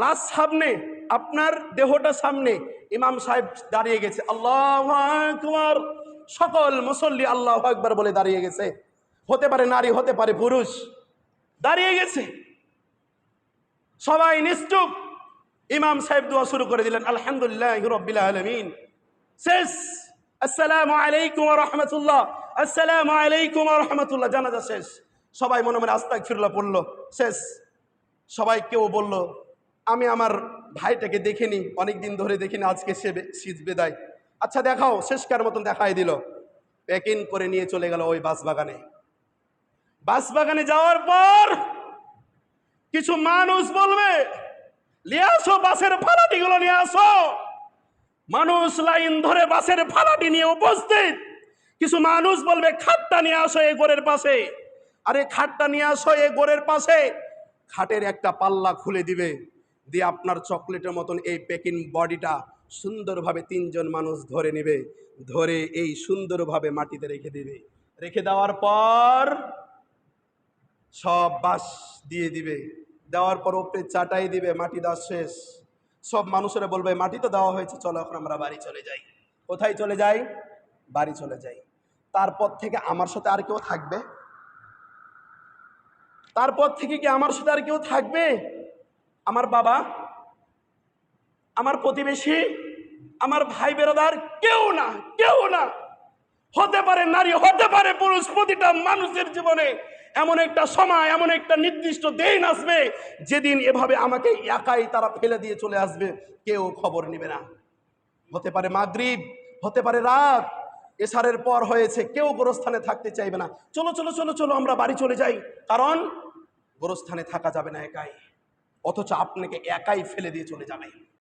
লাশ সামনে, আপনার দেহটা সামনে ইমাম সাহেব দাঁড়িয়ে গেছে। আল্লাহ আকবার। সকল মুসল্লি আল্লাহ আকবার বলে দাঁড়িয়ে গেছে। হতে পারে নারী, হতে পারে পুরুষ। দাঁড়িয়ে গেছে। সবাই নিশ্চুপ। ইমাম সাহেব দোয়া শুরু করে দিলেন, আলহামদুলিল্লাহ রব্বিল আলমিন। শেষ। আসসালামু আলাইকুম রহমতুল্লাহ। আসসালামু আলাইকুম রহমতুল্লাহ। জানাজা শেষ। সবাই মনে মনে আস্তাক ফিরলা পড়ল। শেষ। সবাই কেউ বলল আমি আমার ভাইটাকে দেখিনি অনেক দিন ধরে দেখিনি, আজকে সে শীত বেদায়। আচ্ছা দেখাও, শেষকার মতন দেখাই দিল। প্যাকিং করে নিয়ে চলে গেল ওই বাস বাগানে বাস বাগানে যাওয়ার পর কিছু মানুষ বলবে, নিয়ে আসো বাসের ফালাটিগুলো, নিয়ে আসো। মানুষ লাইন ধরে বাসের ফালাটি নিয়ে উপস্থিত। কিছু মানুষ বলবে, খাটটা নিয়ে আসো এই গোরের পাশে। আরে, খাটটা নিয়ে আসো এই গোরের পাশে। খাটের একটা পাল্লা খুলে দিবে। দিয়ে আপনার চকলেটের মতন এই প্যাকিং বডিটা সুন্দরভাবে তিনজন মানুষ ধরে নেবে, ধরে এই সুন্দরভাবে মাটিতে রেখে দিবে। রেখে দেওয়ার পর সব বাস দিয়ে দিবে। দেওয়ার পর উপরে চাটাই দিবে, মাটি দেওয়া শেষ। সব মানুষেরা বলবে, মাটি তো দেওয়া হয়েছে, চলো এখন আমরা বাড়ি চলে যাই। কোথায় চলে যাই? বাড়ি চলে যাই। তারপর থেকে আমার সাথে আর কেউ থাকবে? তারপর থেকে কি আমার সাথে আর কেউ থাকবে? আমার বাবা, আমার প্রতিবেশী, আমার ভাই বেরোদার কেউ না কেউ না। হতে পারে নারী, হতে পারে পুরুষ, প্রতিটা মানুষের জীবনে এমন একটা সময়, এমন একটা নির্দিষ্ট দিন আসবে, যেদিন এভাবে আমাকে একাই তারা ফেলে দিয়ে চলে আসবে। কেউ খবর নেবে না। হতে পারে মাগরিব, হতে পারে রাত, এসারের পর হয়েছে, কেউ গোরস্থানে থাকতে চাইবে না। চলো চলো চলো চলো, আমরা বাড়ি চলে যাই। কারণ গোরস্থানে থাকা যাবে না একাই। অথচ আপনাকে একাই ফেলে দিয়ে চলে যাবে।